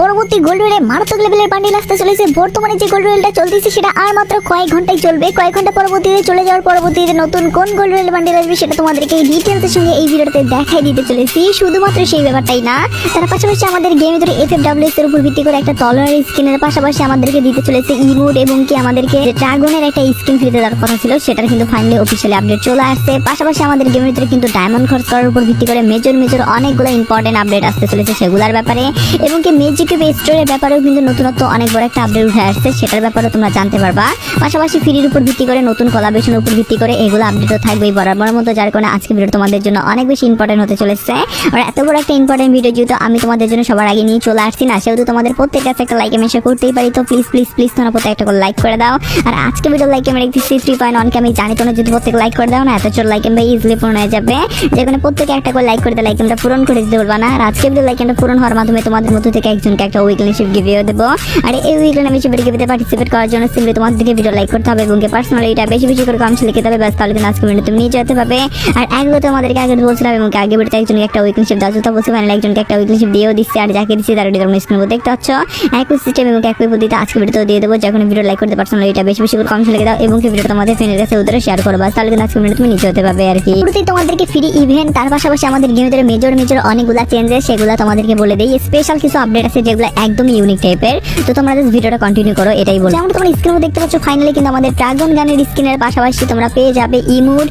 পরবর্তী গোল্ড রয়েলে মারাত্মক লেভেলের বান্ডিল আসতে চলেছে। বর্তমানে যে রয়েলটা চলতেছে, সেটা আর মাত্র কয়েক ঘন্টায় চলবে। কয়েক ঘণ্টা পরবর্তীতে চলে যাওয়ার পরবর্তীতে নতুন কোন রয়েল বান্ডিল আসবে, সেটা তোমাদেরকে ডিটেলসের সঙ্গে এই ভিডিওতে দেখাই দিতে চলেছি। শুধুমাত্র সেই ব্যাপারটাই না, তার পাশাপাশি আমাদের গেমের ভিতরে এফ এর উপর ভিত্তি করে একটা টলার স্কিনের পাশাপাশি আমাদেরকে দিতে চলেছে ইমোট এবং কি আমাদেরকে ড্রাগনের একটা স্কিন ফ্রিতে দেওয়ার কথা ছিল, সেটার কিন্তু ফাইনালি অফিসিয়ালি আপডেট চলে আসছে। পাশাপাশি আমাদের গেমের ভিতরে কিন্তু ডায়মন্ড খরচ করার উপর ভিত্তি করে মেজর মেজর অনেকগুলো ইম্পর্টেন্ট আপডেট আসতে চলেছে সেগুলোর ব্যাপারে। এবং কি মেজিক স্টোরের ব্যাপারেও কিন্তু নতুনত্ব অনেক বড় একটা আপডেট উঠে আসছে, সেটার ব্যাপারেও তোমরা জানতে পারবা। পাশাপাশি ফ্রির উপর ভিত্তি করে, নতুন কলাবেশনের উপর ভিত্তি করে এগুলো আপডেটও থাকবেই বরাবর মতো, যার কারণে আজকে ভিডিও তোমাদের জন্য অনেক বেশি ইম্পর্টেন্ট হতে চলেছে। আর এত বড় একটা ইম্পর্টেন্ট ভিডিও যেহেতু আমি তোমাদের জন্য সবার আগে নিয়ে চলে আসছি না, সেহেতু তোমাদের প্রত্যেকটা একটা লাইক আমি করতেই পারি, তো প্লিজ প্লিজ প্লিজ তোমরা প্রত্যেক একটা করে লাইক করে দাও। আর আজকে ভিডিও লাইক আমি রেখেছি থ্রি পয়েন্ট আমি জানি তোমরা যদি প্রত্যেক লাইক করে দাও না, এত চোর লাইক ভাই ইজিলি পূরণ হয়ে যাবে। যেখানে প্রত্যেকে একটা করে লাইক করে লাইক আমরা পূরণ করে দিতে পারবা না। আর আজকে ভিডিও লাইক পূরণ হওয়ার মাধ্যমে তোমাদের মধ্যে থেকে একজনকে একটা উইকলি শিপ গিভিও দেবো। আর এই উইকলি মেম্বারশিপের গিভিতে পার্টিসিপেট করার জন্য সিম্পলি তোমাদের থেকে ভিডিও লাইক করতে হবে এবং পার্সোনালি এটা বেশি বেশি করে কমেন্টস লিখে দেবে, ব্যাস তাহলে আজকে ভিডিও তুমি নিয়ে যেতে পারবে। আর একগুলো তোমাদেরকে আগে বলছিলাম এবং আগে ভিডিওতে একজনকে একটা উইকলি শিপ দাও তো বলছি মানে একজনকে একটা উইকলি শিপ দিয়েও দিচ্ছে। আর যাকে দিচ্ছি তার তোমরা স্ক্রিন দেখতে পাচ্ছ। একই সিস্টেম এবং একই পদ্ধতিতে আজকে ভিডিওতে দিয়ে দেবো। যখন ভিডিও লাইক করতে পার্সোনালি এটা বেশি বেশি করে কমেন্টস লিখে দাও এবং ভিডিও তোমাদের ফ্রেন্ডের কাছে ওদের শেয়ার করো। বাস তাহলে আজকে ভিডিও তুমি নিচে হতে পারবে আর কি। তোমাদেরকে ফ্রি ইভেন্ট তার পাশাপাশি আমাদের গেমের মেজর মেজর অনেকগুলো চেঞ্জেস সেগুলো তোমাদেরকে বলে দিই। স্পেশাল কিছু আপডেট আছে যেগুলো একদমই ইউনিক টাইপের তো তোমরা জাস্ট ভিডিওটা কন্টিনিউ করো, এটাই বলো যেমন তোমরা স্ক্রিনে দেখতে পাচ্ছ ফাইনালি কিন্তু আমাদের ড্রাগন গানের স্ক্রিনের পাশাপাশি তোমরা পেয়ে যাবে ইমুড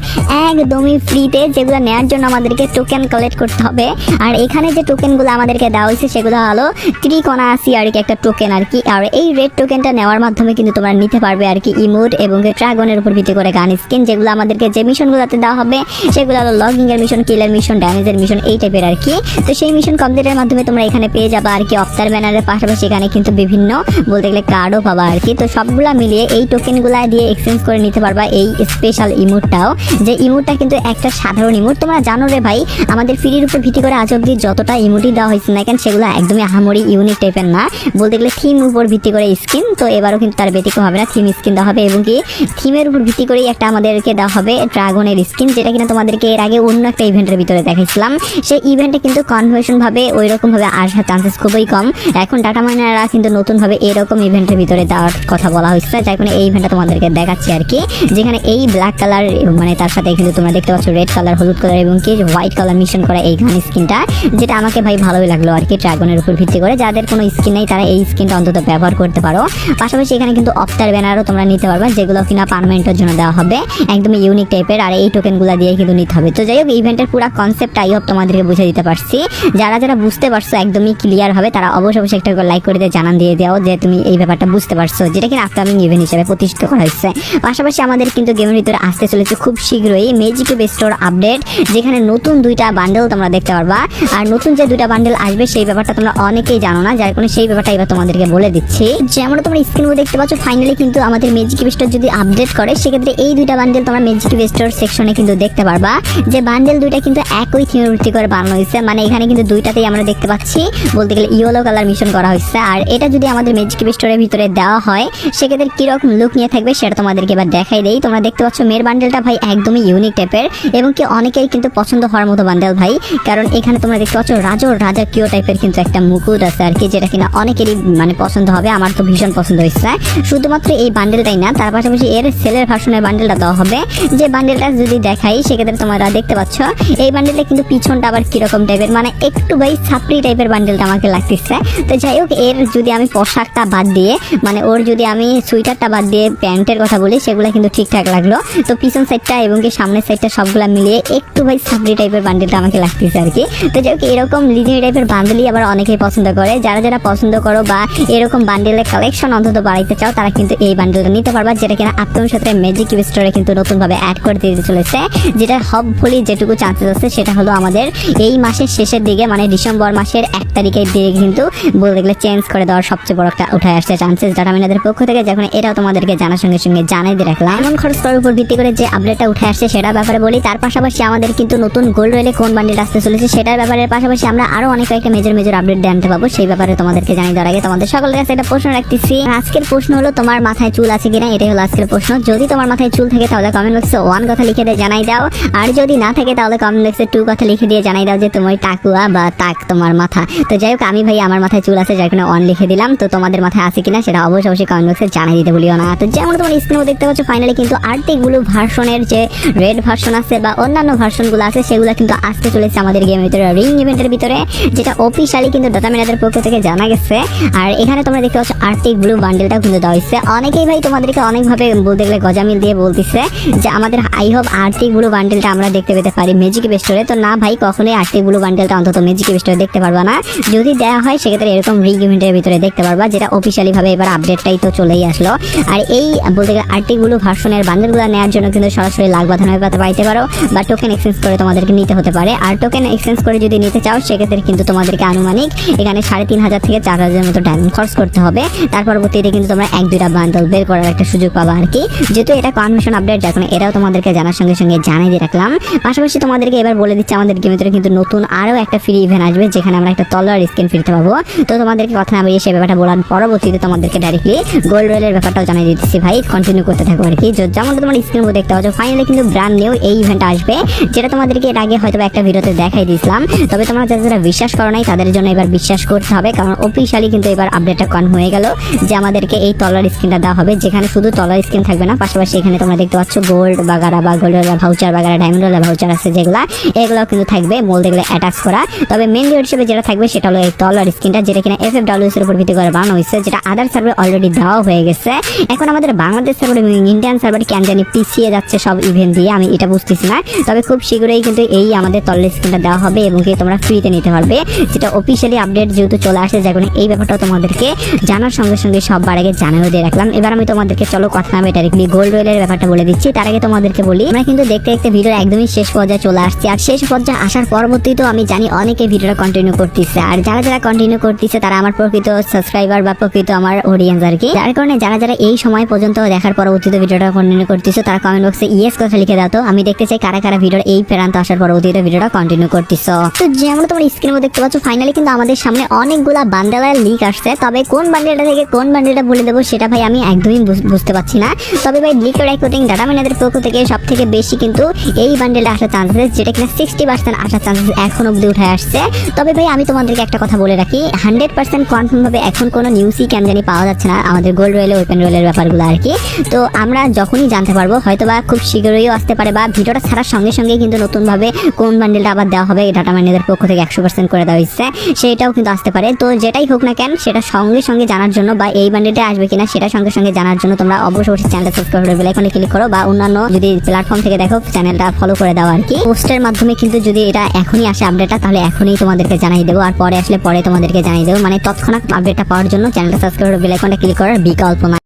একদমই ফ্রিতে যেগুলো নেওয়ার জন্য আমাদেরকে টোকেন কালেক্ট করতে হবে। আর এখানে যে টোকেনগুলো আমাদেরকে দেওয়া হয়েছে, সেগুলো হলো ত্রিকোণা আসি আর কি একটা টোকেন আর কি। আর এই রেড টোকেনটা নেওয়ার মাধ্যমে কিন্তু তোমরা নিতে পারবে আর কি ইমোট এবং ড্রাগনের উপর ভিত্তি করে গান স্কিন যেগুলো আমাদেরকে যে মিশনগুলোতে দেওয়া হবে, সেগুলো হলো লগিং এর মিশন কিলার মিশন ড্যামেজের মিশন এই টাইপের আর কি। তো সেই মিশন কমপ্লিটের মাধ্যমে তোমরা এখানে পেয়ে যাবে আর কি অফতার ব্যানারের পাশাপাশি এখানে কিন্তু বিভিন্ন বলতে গেলে কার্ডও পাবা আর কি। তো সবগুলা মিলিয়ে এই টোকেনগুলা দিয়ে এক্সচেঞ্জ করে নিতে পারবা এই স্পেশাল ইমোটটাও যে ইমোটটা কিন্তু একটা সাধারণ ইমোট তোমরা জানো রে ভাই, আমাদের ফ্রির উপর ভিত্তি করে আজ অব্দি যতটা ইমোটই দেওয়া হয়েছে না কেন, সেগুলো একদমই আহামরি ইউনিক টাইপের না। বলতে গেলে থিম উপর ভিত্তি করে স্কিন তো এবারও কিন্তু তার ব্যতিক্রম হবে না। থিম স্কিন দেওয়া হবে এবং কি থিমের উপর ভিত্তি করেই একটা আমাদেরকে দেওয়া হবে ড্রাগনের স্কিন যেটা কিনা তোমাদেরকে এর আগে অন্য একটা ইভেন্টের ভিতরে দেখাইছিলাম। সেই ইভেন্টে কিন্তু কনভার্সন ভাবে ওই রকম ভাবে আসার চান্সেস খুবই কম এখন ডাটা মাইনাররা কিন্তু নতুন ভাবে এরকম ইভেন্টের ভিতরে দেওয়ার কথা বলা হয়েছে। যার কারণে এই ইভেন্টটা তোমাদেরকে দেখাচ্ছি আর কি। যেখানে এই ব্ল্যাক কালার মানে তার সাথে কিন্তু তোমরা দেখতে পাচ্ছ রেড কালার হলুদ কালার এবং কি হোয়াইট কালার মিশন করা এই গান স্কিনটা যেটা আমাকে ভাই ভালোই লাগল আর কি ড্রাগনের উপর ভিত্তি করে। যাদের কোনো স্কিন নেই, তারা এই স্কিনটা অন্তত ব্যবহার করতে পারো। পাশাপাশি এখানে কিন্তু অফতার ব্যানারও তোমরা নিতে পারবে, যেগুলো কিনা পারমানেন্টের জন্য দেওয়া হবে। একদমই ইউনিক টাইপের আর এই টোকেনগুলো দিয়ে কিন্তু নিতে হবে। তো যাই হোক ইভেন্টের পুরো কনসেপ্ট আই হোপ তোমাদেরকে বুঝে দিতে পারছি। যারা যারা বুঝতে পারছ, একদমই ক্লিয়ার হবে। তারা অবশ্যই অবশ্যই একটা লাইক করে দিয়ে জানান দিয়ে দাও যে তুমি এই ব্যাপারটা বুঝতে পারছ, যেটা কিনা আপকামিং ইভেন্ট হিসেবে প্রতিষ্ঠিত করা হয়েছে। পাশাপাশি আমাদের কিন্তু গেমের ভিতরে আসতে চলেছে খুব শীঘ্রই মেজিক বেস্টোর আপডেট যেখানে নতুন দুইটা বান্ডেল তোমরা দেখতে পারবা। আর নতুন যে দুইটা বান্ডেল আসবে, সেই ব্যাপারটা তোমরা অনেকেই জানো না, যার কারণে সেই ব্যাপারটা এবার তোমাদেরকে বলে দিচ্ছি। যেমন তোমরা স্ক্রিনে দেখতে পাচ্ছ ফাইনালি কিন্তু আমাদের মেজিক বেস্টোর যদি আপডেট করে, সেক্ষেত্রে এই দুইটা বান্ডেল তোমরা মেজিক বেস্টোর সেকশনে কিন্তু দেখতে পারবা। যে বান্ডেল দুইটা কিন্তু একই থিমের ভিত্তি করে বানানো হয়েছে মানে এখানে কিন্তু দুইটাতেই আমরা দেখতে পাচ্ছি, বলতে গেলে ইয়েলো কালার মিশন করা হয়েছে। আর এটা যদি আমাদের মেজিক বেস্টোরের ভিতরে দেওয়া হয়, সেক্ষেত্রে কীরকম লুক নিয়ে থাকবে সেটা তোমাদেরকে এবার দেখাই দেই। তোমরা দেখতে পাচ্ছ মেয়ের বান্ডেলটা ভাই একদমই ইউনিক টাইপের এবং কি অনেকেই কিন্তু পছন্দ হওয়ার মতো বান্ডেল ভাই। কারণ এখানে তোমরা দেখতে পাচ্ছ রাজর, রাজা কিও টাইপের কিন্তু একটা মুকুট আছে আর কি, যেটা কিনা অনেকেরই মানে পছন্দ হবে। আমার তো ভীষণ পছন্দ হয়েছে। শুধুমাত্র এই বান্ডেলটাই না, তার পাশাপাশি এর সেলের ভার্সনের বান্ডেলটা দেওয়া হবে। যে বান্ডেলটা যদি দেখাই, সেক্ষেত্রে তোমরা দেখতে পাচ্ছ, এই বান্ডেলটা কিন্তু পিছনটা আবার কীরকম টাইপের মানে একটু ভাই ছাপড়ি টাইপের বান্ডেলটা আমাকে লাগতেছে তো যাই হোক, এর যদি আমি পোশাকটা বাদ দিয়ে মানে ওর যদি আমি সুইটারটা বাদ দিয়ে প্যান্টের কথা বলি, সেগুলো কিন্তু ঠিকঠাক লাগল। তো পিছন সাইডটা এবং কি সামনের সাইডটা সবগুলা মিলিয়ে একটু ভাই ছাপড়ি টাইপের বান্ডেলটা আমাকে লাগতেছে আর কি। তো যাই হোক, এরকম লিজিং টাইপের বান্ডেলই আবার অনেকেই পছন্দ করে। যারা যারা পছন্দ করো বা এরকম বান্ডেলের কালেকশন অন্তত বাড়াইতে চাও, তারা কিন্তু এই বান্ডেলটা নিতে পারবা, যেটা কিনা আপনার সাথে ম্যাজিক স্টোরে কিন্তু নতুনভাবে অ্যাড করে দিতে চলেছে। যেটা হপফুলি যেটুকু চান্সেস আছে, সেটা হলো আমাদের এই মাসের শেষের দিকে মানে ডিসেম্বর মাসের এক তারিখের দিকে কিন্তু বলতে গেলে চেঞ্জ করে দেওয়ার সবচেয়ে বড় একটা উঠে আসছে চান্সেস ডাটা মিনাদের পক্ষ থেকে যখন এটাও তোমাদেরকে জানার সঙ্গে সঙ্গে জানাই দিয়ে রাখলাম। এমন খরচ করার উপর ভিত্তি করে যে আপডেটটা উঠে আসছে সেটা ব্যাপারে বলি, তার পাশাপাশি আমাদের কিন্তু নতুন গোল্ড রয়েলে কোন বান্ডিল আসতে চলেছে সেটার ব্যাপারে পাশাপাশি আমরা আরও অনেক কয়েকটা মেজর মেজর আপডেট জানতে পাবো, সেই ব্যাপারে তোমাদেরকে জানিয়ে দেওয়ার আগে তোমাদের সকলের কাছে একটা প্রশ্ন রাখতেছি। আজকের প্রশ্ন হলো, তোমার মাথায় চুল আছে কিনা? এটাই হলো আজকের প্রশ্ন। যদি তোমার মাথায় চুল থাকে তাহলে কমেন্ট বক্সে ওয়ান কথা লিখে দিয়ে জানাই দাও। আর যদি না থাকে তাহলে কমেন্ট বক্সে টু কথা লিখে দিয়ে জানাই দাও যে তোমার টাকুয়া বা তাক তোমার মাথা। তো যাই হোক, আমি ভাই, আমার মাথায় চুল আছে, যার কারণে অন লিখে দিলাম। তো তোমাদের মাথায় আছে কিনা সেটা অবশ্যই অবশ্যই কমেন্ট বক্সে জানিয়ে দিতে ভুলিও না। তো যেমন তোমার স্ক্রিনে দেখতে পাচ্ছ ফাইনালি কিন্তু আর্টিক ব্লু ভার্সনের যে রেড ভার্সন আছে বা অন্যান্য ভার্সনগুলো আছে, সেগুলো কিন্তু আসতে চলেছে আমাদের গেমের ভিতরে রিং ইভেন্টের ভিতরে, যেটা অফিসিয়ালি কিন্তু ডাটা ম্যানেজার পক্ষ থেকে জানা গেছে। আর এখানে তোমরা দেখতে পাচ্ছ আর্টিক ব্লু বান্ডেলটাও কিন্তু দেওয়া হয়েছে। অনেকেই ভাই তোমাদেরকে অনেকভাবে বলতে গেলে গজামিল দিয়ে বলতেছে যে, আমাদের আই হোপ আর্টিক ব্লু বান্ডেলটা আমরা দেখতে পেতে পারি ম্যাজিক স্টোরে তো না ভাই, কখনোই আর্টিক ব্লু বান্ডেলটা অন্তত ম্যাজিক স্টোরে দেখতে পারবা না। যদি দেওয়া হয়, সেক্ষেত্রে এরকম রিং ইভেন্টের ভিতরে দেখতে পারবা, যেটা অফিসিয়ালি ভাবে এবার আপডেটটাই তো চলেই আসলো। আর এই, বলতে গেলে আর্টিক ব্লু ভার্সনের বান্ডেলগুলো নেওয়ার জন্য কিন্তু সরাসরি লাখ বাঁধানো পাইতে পারো, বা টোকেন এক্সচেঞ্জ করে তোমাদেরকে নিতে হতে পারে। আর টোকেন এক্সচেঞ্জ করে যদি নিতে চাও, সেক্ষেত্রে কিন্তু তোমাদেরকে আনুমানিক এখানে সাড়ে তিন হাজার থেকে চার হাজারের মতো ডায়মন্ড খরচ করতে হবে। তার পরবর্তীতে কিন্তু তোমরা এক দুইটা বান্ডল বের করার একটা সুযোগ পাবা আর কি। যেহেতু এটা কনভেনশন আপডেট যার কারণে এটাও তোমাদেরকে জানার সঙ্গে সঙ্গে জানিয়ে দিয়ে রাখলাম। পাশাপাশি তোমাদেরকে এবার বলে দিচ্ছি, আমাদের গেমের কিন্তু নতুন আরও একটা ফ্রি ইভেন্ট আসবে, যেখানে আমরা একটা তলোয়ার স্ক্রিন ফিরতে পাবো তো তোমাদেরকে কথা না বলিয়ে সেই ব্যাপারটা বলার পরবর্তীতে তোমাদেরকে ডাইরেক্টলি গোল্ড রয়েলের ব্যাপারটাও জানিয়ে দিচ্ছি ভাই। কন্টিনিউ করতে থাকো আর কি। যেমন তোমার স্ক্রিন দেখতে পাচ্ছ ফাইনালি কিন্তু ব্র্যান্ড নিউ এই ইভেন্ট আসবে, যেটা তোমাদেরকে এর আগে হয়তো একটা ভিডিওতে দেখাই দিয়েছিলাম। তবে তোমরা যারা যারা বিশ্বাস করো নাই, তাদের জন্য এবার বিশ্বাস করতে হবে, কারণ অফিসিয়ালি কিন্তু এবার আপডেটটা কন হয়ে গেল যে আমাদেরকে এই তলার স্ক্রিনটা দেওয়া হবে, যেখানে শুধু তলার স্ক্রিন থাকবে না, পাশাপাশি এখানে তোমরা দেখতে পাচ্ছ গোল্ড বাগারা বা গোল্ড গোল্ডের ভাউচার বাগারা ডায়মন্ড ভাউচার আছে যেগুলা এগুলো কিন্তু থাকবে বলতে গেলে অ্যাটাচ করা। তবে মেন রিওয়ার্ড হিসেবে যেটা থাকবে, সেটা হলো এই তলার স্ক্রিনটা যেটা কিনা এফ এফ ডাব্লিউএস এর উপর ভিত্তি করে বানানো হয়েছে, যেটা আদার সার্ভে অলরেডি দেওয়া হয়ে গেছে। এখন আমাদের বাংলাদেশ সার্ভার এবং ইন্ডিয়ান সার্ভারে কেন জানি পিছিয়ে যাচ্ছে সব ইভেন্ট দিয়ে, আমি এটা বুঝতেছি না। তবে খুব শীঘ্রই কিন্তু এই আমাদের তলের স্ক্রিনটা দেওয়া হবে এবং কি তোমরা ফ্রিতে নিতে পারবে। যেটা অফিসিয়ালি আপডেট যেহেতু চলে আসে কারণে এই ব্যাপারটা তোমাদেরকে জানার সঙ্গে সঙ্গে সবার আগে জানাও দিয়ে রাখলাম। এবার আমি তোমাদেরকে, চলো কথা আমি ডাইরেক্টলি গোল্ড রয়েলের ব্যাপারটা বলে দিচ্ছি। তার আগে তোমাদেরকে বলি, আমরা কিন্তু দেখতে দেখতে ভিডিওর একদমই শেষ পর্যায়ে চলে আসছি। আর শেষ পর্যায়ে আসার পরবর্তীতেও আমি জানি অনেকে ভিডিওটা কন্টিনিউ করতেছে। আর যারা যারা কন্টিনিউ করতেছে, তারা আমার প্রকৃত সাবস্ক্রাইবার বা প্রকৃত আমার অডিয়েন্স আর কি। যার কারণে যারা যারা এই সময় পর্যন্ত দেখার পরবর্তীতে ভিডিওটা কন্টিনিউ করতেছো, তারা কমেন্ট বক্সে ইয়েস কথা লিখে দাও আমি দেখতে চাই কারা কারা ভিডিওর এই প্রান্ত আসার পরবর্তীতে ভিডিওটা কন্টিনিউ করতেছো। তো যেমন তোমার স্ক্রিনে দেখতে পাচ্ছ ফাইনালি কিন্তু আমাদের সামনে অনেকগুলা বান্ডেলের লিক আসছে। তবে কোন বান্ডেলটা থেকে কোন বান্ডেলটা বলে দেবো, সেটা ভাই আমি একদমই বুঝতে পারছি না। তবে ভাই লিক রেকর্ডিং ডাটা ম্যানেজারের পক্ষ থেকে সব থেকে বেশি কিন্তু এই বান্ডেলটা আসার চান্সেস যেটা কিনা সিক্সটি পার্সেন্ট আসার চান্সেস এখন অব্দি উঠে আসছে। তবে ভাই আমি তোমাদেরকে একটা কথা বলে রাখি হান্ড্রেড পার্সেন্ট কনফার্ম ভাবে এখন কোনো নিউজই কেন জানি পাওয়া যাচ্ছে না, আমাদের গোল্ড রয়েলে ওপেন রয়েলের ব্যাপারগুলো আর কি। তো আমরা যখনই জানতে পারব হয়তো বা খুব শীঘ্রই আসতে পারে বা ভিডিওটা ছাড়ার সঙ্গে সঙ্গে কিন্তু নতুনভাবে কোন বান্ডেলটা আবার দেওয়া হবে ডাটা ম্যানেজারের পক্ষ থেকে একশো পার্সেন্ট করে দেওয়া হচ্ছে সেটাও কিন্তু আসতে পারে। তো যেটাই হোক না কেন, সেটা সঙ্গে সঙ্গে জানার জন্য বা এই বান্ডেলটা আসবে কিনা, সেটা সঙ্গে সঙ্গে জানার জন্য তোমরা অবশ্যই অবশ্যই চ্যানেলটা সাবস্ক্রাইব করে বেলাইকনে ক্লিক করো বা অন্যান্য যদি প্ল্যাটফর্ম থেকে দেখো চ্যানেলটা ফলো করে দাও আর কি। পোস্টের মাধ্যমে কিন্তু যদি এটা এখনই আসে আপডেটটা তাহলে এখনই তোমাদেরকে জানাই দেবো। আর পরে আসলে পরে তোমাদেরকে জানিয়ে দেবো। মানে তৎক্ষণাৎ আপডেটটা পাওয়ার জন্য চ্যানেলটা সাবস্ক্রাইব করে বেলাইকনটা ক্লিক করার বিকল্প নাই